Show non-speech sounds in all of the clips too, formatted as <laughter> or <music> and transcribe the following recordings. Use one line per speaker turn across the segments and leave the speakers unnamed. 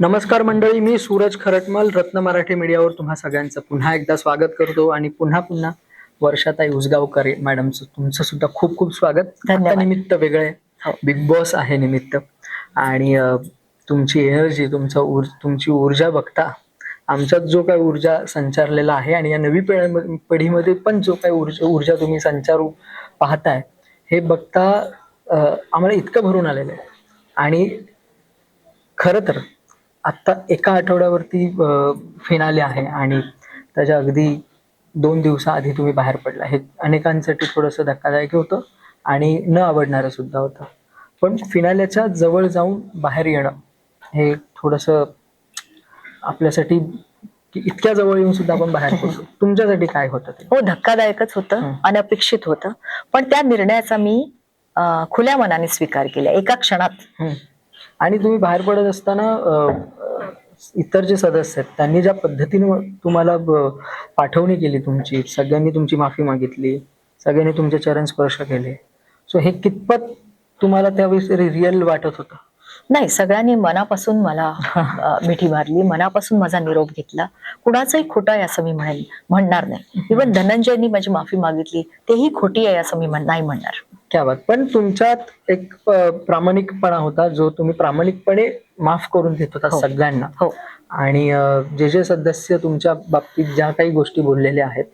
नमस्कार मंडळी मी सूरज खरटमल रत्न मराठी मीडियावर तुम्हा सगळ्यांचं पुन्हा एकदा स्वागत करतो आणि पुन्हा पुन्हा वर्षाताई उसगावकर मॅडमचं तुमचं सुद्धा खूप खूप स्वागत. निमित्त वेगळं आहे
हो.
बिग बॉस आहे निमित्त. आणि तुमची एनर्जी तुमचं ऊर तुमची ऊर्जा बघता आमच्यात जो काही ऊर्जा संचारलेला आहे आणि या नवी पिढी- पिढीमध्ये पण जो काही ऊर्जा ऊर्जा तुम्ही संचारू पाहताय हे बघता आम्हाला इतकं भरून आलेलं आहे. आणि खरं तर आत्ता एका आठवड्यावरती फिनाले आहे आणि त्याच्या अगदी दोन दिवसाआधी तुम्ही बाहेर पडला. हे अनेकांसाठी थोडंसं धक्कादायक होतं आणि न आवडणारं सुद्धा होतं. पण फिनाल्याच्या जवळ जाऊन बाहेर येणं हे थोडंसं आपल्यासाठी इतक्या जवळ येऊन सुद्धा आपण बाहेर पडलो तुमच्यासाठी काय होतं ते?
हो धक्कादायकच होतं. अनपेक्षित होतं. पण त्या निर्णयाचा मी खुल्या मनाने स्वीकार केला. एका क्षणात.
आणि तुम्ही बाहेर पडत असताना इतर जे सदस्य आहेत त्यांनी ज्या पद्धतीने तुम्हाला पाठवणी केली तुमची सगळ्यांनी तुमची माफी मागितली सगळ्यांनी तुमचे चरण स्पर्श केले सो हे कितपत तुम्हाला त्यावेळेस रिअल वाटत होतं?
नाही सगळ्यांनी मनापासून मला <laughs> मिठी मारली. मनापासून माझा निरोप घेतला. कुणाचंही खोटं आहे असं मी म्हणेल म्हणणार नाही. इव्हन धनंजयनी माझी माफी मागितली तेही खोटी आहे असं मी नाही म्हणणार.
क्या बात. पण तुमच्यात एक प्रामाणिकपणा होता जो तुम्ही प्रामाणिकपणे माफ करून देत होता
हो.
सगळ्यांना.
हो.
आणि जे जे सदस्य तुमच्या बाबतीत ज्या काही गोष्टी बोललेल्या आहेत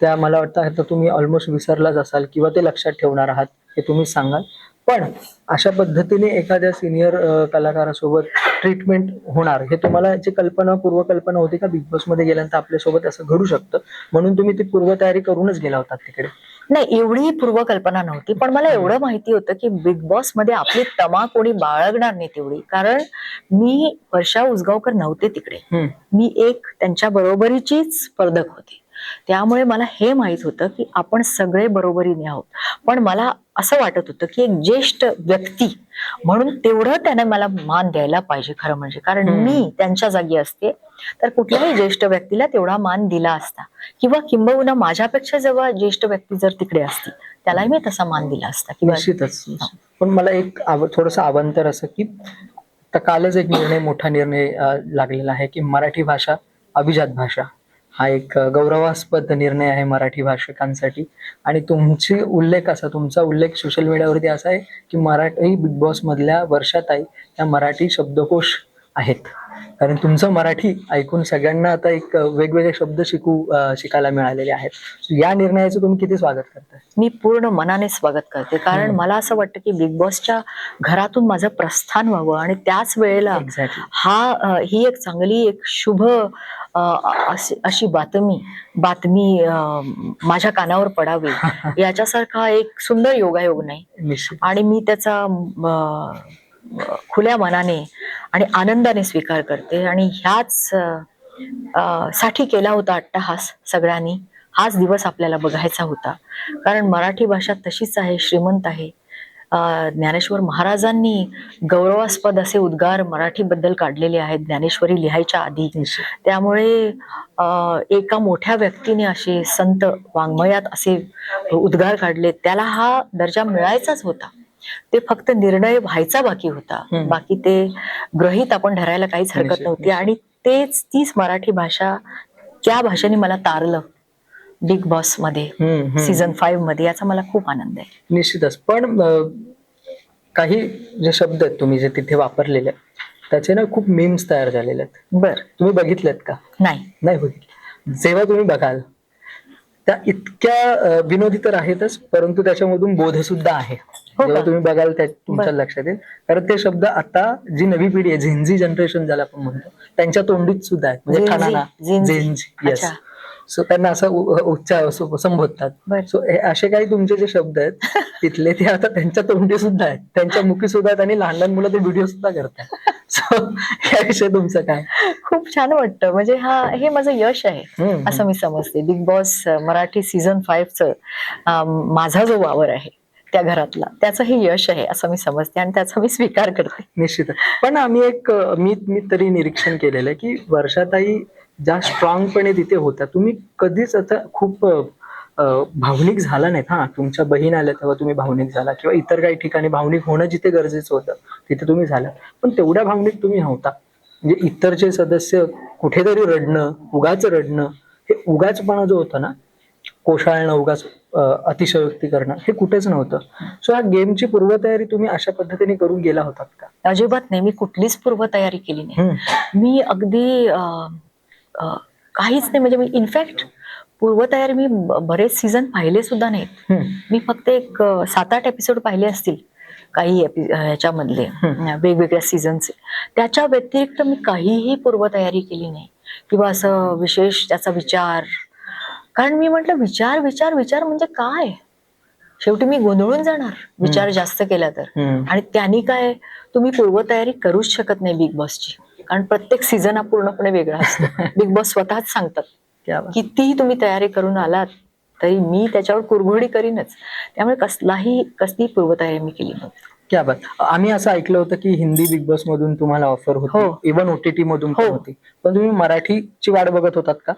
त्या मला वाटतं आता तुम्ही ऑलमोस्ट विसरलाच असाल किंवा ते लक्षात ठेवणार आहात हे तुम्ही सांगाल. पण अशा पद्धतीने एखाद्या सिनियर कलाकारासोबत ट्रीटमेंट होणार. हे तुम्हाला याची कल्पना पूर्वकल्पना होती का? बिग बॉसमध्ये गेल्यानंतर आपल्यासोबत असं घडू शकतं. म्हणून तुम्ही ती पूर्वतयारी करूनच गेला होता तिकडे.
नाही एवढी पूर्वकल्पना नव्हती. पण मला एवढं माहिती होतं की बिग बॉसमध्ये आपली तमा कोणी बाळगणार नाही तेवढी. कारण मी वर्षा उसगावकर नव्हते तिकडे. मी एक त्यांच्या बरोबरीचीच स्पर्धक होते. त्यामुळे मला हे माहीत होतं की आपण सगळे बरोबरीने आहोत. पण मला असं वाटत होतं की एक ज्येष्ठ व्यक्ती म्हणून तेवढं त्याने मला मान द्यायला पाहिजे खरं म्हणजे. कारण. मी त्यांच्या जागी असते तर कुठल्याही ज्येष्ठ व्यक्तीला तेवढा मान दिला असता किंवा किंबहुना माझ्यापेक्षा जेव्हा ज्येष्ठ व्यक्ती जर तिकडे असती त्यालाही मी तसा मान दिला असता किंवा
पण मला एक थोडस अवांतर असं की कालच एक निर्णय मोठा निर्णय लागलेला आहे की मराठी भाषा अभिजात भाषा. हा एक गौरवास्पद निर्णय आहे मराठी भाषिकांसाठी. आणि तुमची उल्लेख असा तुमचा उल्लेख सोशल मीडियावरती असा आहे की मराठी बिग बॉस मधल्या वर्षाताई त्या मराठी शब्दकोश आहेत. कारण तुमचं मराठी ऐकून सगळ्यांना आता एक वेगवेगळे शब्द शिकू शिकायला मिळालेले आहेत. या निर्णयाचं तुम्ही किती स्वागत करताय?
मी पूर्ण मनाने स्वागत करते. कारण. मला असं वाटतं की बिग बॉसच्या घरातून माझं प्रस्थान व्हावं आणि त्याच वेळेला हा ही एक चांगली एक शुभ अशी अशी बातमी बातमी माझ्या कानावर पडावी <laughs> याच्यासारखा एक सुंदर योगायोग नाही. आणि मी त्याचा खुल्या मनाने आणि आनंदाने स्वीकार करते. आणि ह्याच साठी केला होता अट्टहास सगळ्यांनी. हाच दिवस आपल्याला बघायचा होता. कारण मराठी भाषा तशीच आहे श्रीमंत आहे. ज्ञानेश्वर महाराजांनी गौरवास्पद असे उद्गार मराठीबद्दल काढलेले आहेत. ज्ञानेश्वरी लिहायच्या आधी. त्यामुळे एका मोठ्या व्यक्तीने असे संत वाङ्मयात असे उद्गार काढले त्याला हा दर्जा मिळायचाच होता. ते फक्त निर्णय व्हायचा बाकी होता. बाकी ते ग्रहित आपण धरायला काहीच हरकत नव्हती. आणि तेच तीच मराठी भाषा त्या भाषेने मला तारलं. बिग
बॉसमध्ये.
सीझन फाईव्हमध्ये याचा मला खूप आनंद आहे.
निश्चितच. पण काही जे शब्द आहेत तुम्ही जे तिथे वापरलेले त्याचे ना खूप मीम्स तयार झालेले आहेत.
बर.
तुम्ही बघितलेत का?
नाही.
नाही बघितले. जेव्हा तुम्ही बघाल त्या इतक्या विनोदी तर आहेतच परंतु त्याच्यामधून बोध सुद्धा आहे.
हो
जेव्हा? तुम्ही बघाल त्या तुमच्या. लक्षात येईल. कारण ते शब्द आता जी नवी पिढी आहे झेन्झी जनरेशन ज्याला आपण म्हणतो त्यांच्या तोंडीत सुद्धा आहेत. म्हणजे.
झेन्झी
येस. सो त्यांना असं उच्चार संबोधतात. सो असे काही तुमचे जे शब्द आहेत <laughs> तिथले ते आता त्यांच्या तोंडी सुद्धा आहेत. त्यांच्या मुखी सुद्धा आहेत आणि लहान लहान मुलं ते व्हिडिओ सुद्धा करतात. सो याविषयी तुमचं काय?
खूप छान वाटतं. म्हणजे हा हे माझं यश आहे असं मी समजते. बिग बॉस मराठी सीझन फाईव्हचं माझा जो वावर आहे त्या घरातला त्याचं हे यश आहे असं मी समजते आणि त्याचा मी स्वीकार करते.
निश्चित पण आम्ही एक मी मी तरी निरीक्षण केलेलं आहे की वर्षाताई ज्या स्ट्रॉंगपणे तिथे होत्या तुम्ही कधीच आता खूप भावनिक झाला नाहीत हा? तुमच्या बहीण आल्या तेव्हा तुम्ही भावनिक झाला किंवा इतर काही ठिकाणी भावनिक होणं जिथे गरजेचं होतं तिथे तुम्ही झाला. पण तेवढ्या भावनिक तुम्ही नव्हता. म्हणजे इतरचे सदस्य कुठेतरी रडणं उगाच रडणं हे उगाचपणा जो होता ना कोशाळणं उगाच अतिशयोक्ती करणं हे कुठेच नव्हतं. सो ह्या गेमची पूर्वतयारी तुम्ही अशा पद्धतीने करून गेला होतात का?
अजिबात नाही. मी कुठलीच पूर्वतयारी केली नाही. मी अगदी काहीच नाही. म्हणजे मी इनफॅक्ट पूर्वतयारी मी बरेच सीझन पाहिले सुद्धा नाहीत. मी फक्त एक सात आठ एपिसोड पाहिले असतील काही ह्याच्यामधले वेगवेगळ्या सीझनचे त्याच्या व्यतिरिक्त मी काहीही पूर्वतयारी केली नाही. किंवा असं विशेष त्याचा विचार. कारण मी म्हटलं विचार विचार विचार म्हणजे काय? शेवटी मी गोंधळून जाणार विचार जास्त केला तर. आणि त्यांनी काय तुम्ही पूर्वतयारी करूच शकत नाही बिग बॉसची. कारण प्रत्येक सीझन हा पूर्णपणे वेगळा असतो. <laughs> बिग बॉस स्वतःच सांगतात
क्या बात.
कितीही तुम्ही तयारी करून आलात तरी मी त्याच्यावर कुरघोडी करीनच. त्यामुळे कसलाही कसली पूर्वतयारी मी केली नव्हती.
क्या बात. आम्ही असं ऐकलं होतं की हिंदी बिग बॉस मधून तुम्हाला ऑफर होती.
हो.
इव्हन ओटीटी मधून
हो.
होती. पण तुम्ही मराठीची वाट बघत होतात का?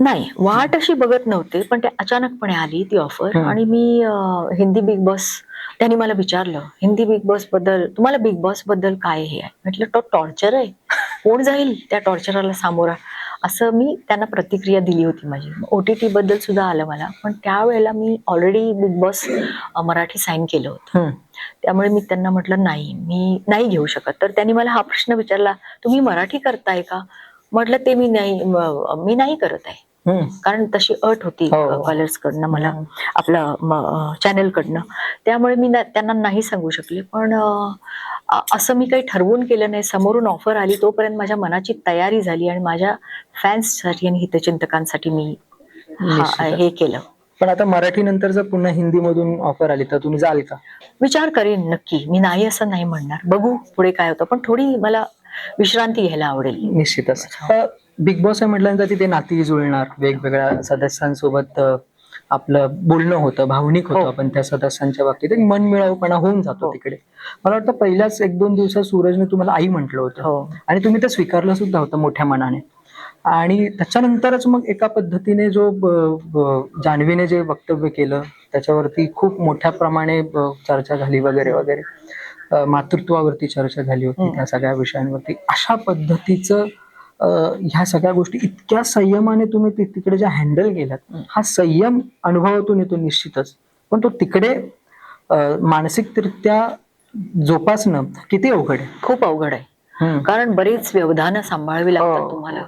नाही. वाट अशी बघत नव्हते पण ते अचानकपणे आली ती ऑफर. आणि मी हिंदी बिग बॉस त्यांनी मला विचारलं हिंदी बिग बॉसबद्दल तुम्हाला बिग बॉसबद्दल काय हे आहे? म्हटलं तो टॉर्चर आहे. कोण जाईल त्या टॉर्चरला सामोरा? असं मी त्यांना प्रतिक्रिया दिली होती माझी. ओ टी टी बद्दल सुद्धा आलं मला. पण त्यावेळेला मी already big boss Marathi sign केलं होतं. त्यामुळे मी त्यांना म्हटलं नाही मी नाही घेऊ शकत. तर त्यांनी मला हा प्रश्न विचारला तुम्ही मराठी करताय का? म्हटलं ते मी नाही म- नाही करत आहे. कारण तशी अट होती
हो.
कलर्स कडनं मला आपलं चॅनल कडनं. त्यामुळे मी त्यांना नाही सांगू शकले. पण असं मी काही ठरवून केलं नाही. समोरून ऑफर आली तोपर्यंत माझ्या मनाची तयारी झाली आणि माझ्या फॅन्ससाठी आणि हितचिंतकांसाठी मी हा- केलं.
पण आता मराठी नंतर जर पुन्हा हिंदी मधून ऑफर आली तर तुम्ही जाल का?
विचार करेन नक्की. मी नाही असं नाही म्हणणार. बघू पुढे काय होतं. पण थोडी मला विश्रांती घ्यायला आवडेल.
निश्चितच. बिग बॉस आहे म्हटल्यानंतर तिथे नाती जुळणार. वेगवेगळ्या सदस्यांसोबत आपलं बोलणं होतं भावनिक होतं
हो.
आपण त्या सदस्यांच्या बाबतीत. एक मनमिळावपणा होऊन जातो
हो.
तिकडे. मला वाटतं पहिल्याच एक दोन दिवसात सूरजने तुम्हाला आई म्हटलं होतं.
हो.
आणि तुम्ही ते स्वीकारलं सुद्धा होतं मोठ्या मनाने. आणि त्याच्यानंतरच मग एका पद्धतीने जो जान्हवीने जे वक्तव्य केलं त्याच्यावरती खूप मोठ्या प्रमाणे चर्चा झाली वगैरे वगैरे. मातृत्वावरती चर्चा झाली होती. त्या सगळ्या विषयांवरती. अशा पद्धतीचं ह्या सगळ्या गोष्टी इतक्या संयमाने तुम्ही तिकडे ज्या हँडल केल्यात. हा संयम अनुभवातून येतो निश्चितच पण तो तिकडे मानसिकरित्या जोपासणं किती अवघड आहे
खूप अवघड आहे. कारण बरीच व्यवधानं सांभाळावी लागतात
हो.
तुम्हाला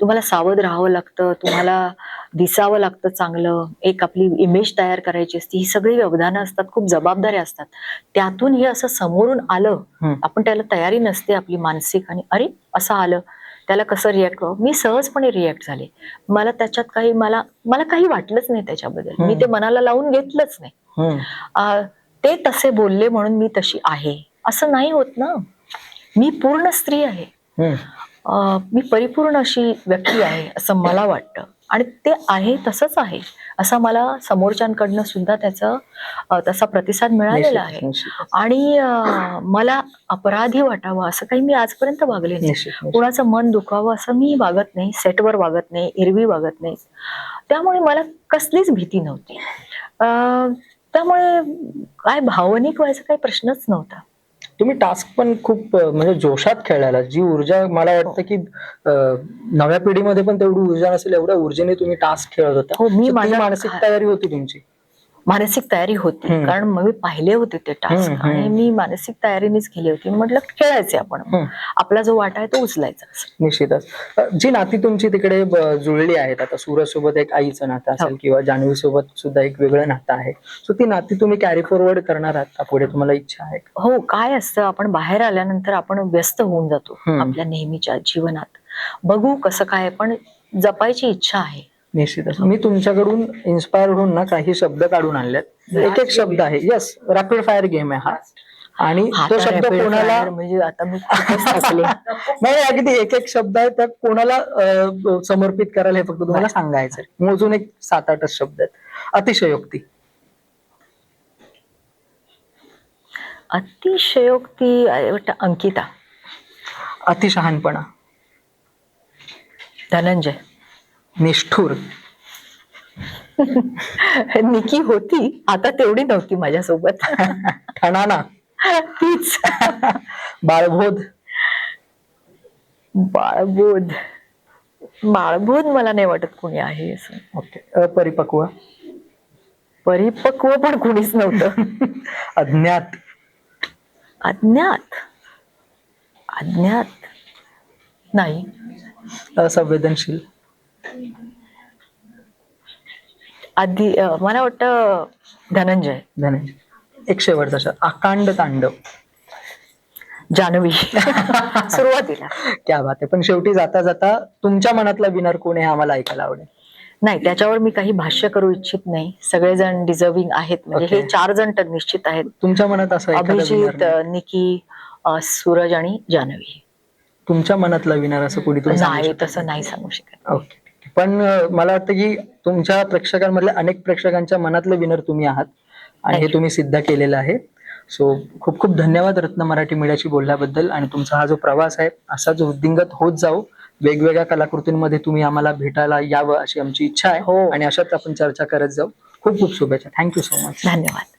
तुम्हाला सावध राहावं लागतं तुम्हाला दिसावं लागतं चांगलं एक आपली इमेज तयार करायची असते ही सगळी व्यवधानं असतात खूप जबाबदाऱ्या असतात त्यातून हे असं समोरून आलं. आपण त्याला तयारी नसते आपली मानसिक आणि अरे असं आलं त्याला कसं रिॲक्ट करू मी सहजपणे रिॲक्ट झाले. मला त्याच्यात काही मला मला काही वाटलंच नाही त्याच्याबद्दल. मी. ते मनाला लावून घेतलंच नाही. ते तसे बोलले म्हणून मी तशी आहे. असं नाही होत ना. मी पूर्ण स्त्री आहे. मी परिपूर्ण अशी व्यक्ती आहे असं मला वाटतं. आणि ते आहे तसंच आहे. असा मला समोरच्यांकडनं सुद्धा त्याचा तसा प्रतिसाद मिळालेला आहे. आणि मला अपराधी वाटावं असं काही मी आजपर्यंत वागले नाही. कुणाचं मन दुखावं असं मी वागत नाही सेटवर वागत नाही एरवी वागत नाही. त्यामुळे मला कसलीच भीती नव्हती. अं, त्यामुळे काय भावनिक व्हायचा काही प्रश्नच नव्हता.
तुम्ही टास्क पण खूप म्हणजे जोशात खेळायला. जी ऊर्जा मला वाटतं की नव्या पिढीमध्ये पण तेवढी ऊर्जा नसेल एवढ्या ऊर्जेने तुम्ही टास्क खेळत होता.
हो, मी माझ्या-
मानसिक तयारी होती तुमची.
मानसिक तयारी होती. कारण मी पाहिले होते ते टास्क. आणि मी मानसिक तयारीनेच केली होती म्हटलं खेळायचे आपण. आपला जो वाटा आहे तो उचलायचा
निश्चितच जी नाती तुमची तिकडे जुळली आहेत आता सूरज सोबत एक आईचं नातं असेल
हो.
किंवा जान्हवी सोबत सुद्धा एक वेगळं नातं आहे सो ती नाती तुम्ही कॅरी फॉरवर्ड करणार आहात का पुढे तुम्हाला इच्छा आहे?
हो काय असतं आपण बाहेर आल्यानंतर आपण व्यस्त होऊन जातो. आपल्या नेहमीच्या जीवनात बघू कसं काय पण जपायची इच्छा आहे
निश्चितच. मी तुमच्याकडून इन्स्पायर होऊन ना काही शब्द काढून आणलेत. एक एक शब्द आहे. यस रॅपिड फायर गेम आहे हा. आणि तो शब्द कोणाला
म्हणजे आता मी. <laughs>
नाही अगदी एक एक शब्द आहे त्या कोणाला समर्पित करायला हे फक्त तुम्हाला सांगायचं. मोजून एक सात आठच शब्द आहेत. अतिशयोक्ती.
अतिशयोक्ती अंकिता.
अतिशहानपणा.
धनंजय.
निष्ठुर.
निकी होती आता तेवढी नव्हती माझ्यासोबत. <laughs>
ठणाणा.
तीच. <laughs>
बाळबोध.
बाळबोध. बाळबोध मला नाही वाटत कोणी आहे असं.
ओके. अपरिपक्व.
परिपक्व पण कोणीच नव्हतं. <laughs>
अज्ञात.
अज्ञात. अज्ञात. नाही.
असंवेदनशील.
आधी अं, मला वाटतं धनंजय.
धनंजय. एक शेवटचा शब्द. अकांड तांडव
जानवी. <laughs> सुरुवातीला.
क्या बात आहे. पण शेवटी जाता जाता तुमच्या मनातला विनर कोण आहे हे आम्हाला ऐकायला आवडेल.
नाही त्याच्यावर मी काही भाष्य करू इच्छित नाही. सगळेजण डिझर्विंग आहेत. म्हणजे
Okay.
हे चार जण तर निश्चित आहेत.
तुमच्या मनात असं एखादा
अभिजित
winner नाही?
अं, निकी अं, सूरज आणि जानवी.
तुमच्या मनातला विनर असं कोणी तुम्ही सांगू
नाही
शकता?
तसं नाही सांगू शकत.
ओके पण अं, मला वाटतं की तुमच्या प्रेक्षकांमधले अनेक प्रेक्षकांच्या मनातले विनर तुम्ही आहात आणि हे. तुम्ही सिद्ध केलेलं आहे. सो खूप खूप धन्यवाद रत्न मराठी मीडियाशी बोलल्याबद्दल आणि तुमचा हा जो प्रवास आहे असा जो वृद्धिंगत होत जाऊ वेगवेगळ्या कलाकृतींमध्ये तुम्ही आम्हाला भेटायला यावं अशी आमची इच्छा आहे
हो.
आणि अशाच आपण चर्चा करत जाऊ. खूप खूप शुभेच्छा. थँक्यू सो मच
धन्यवाद.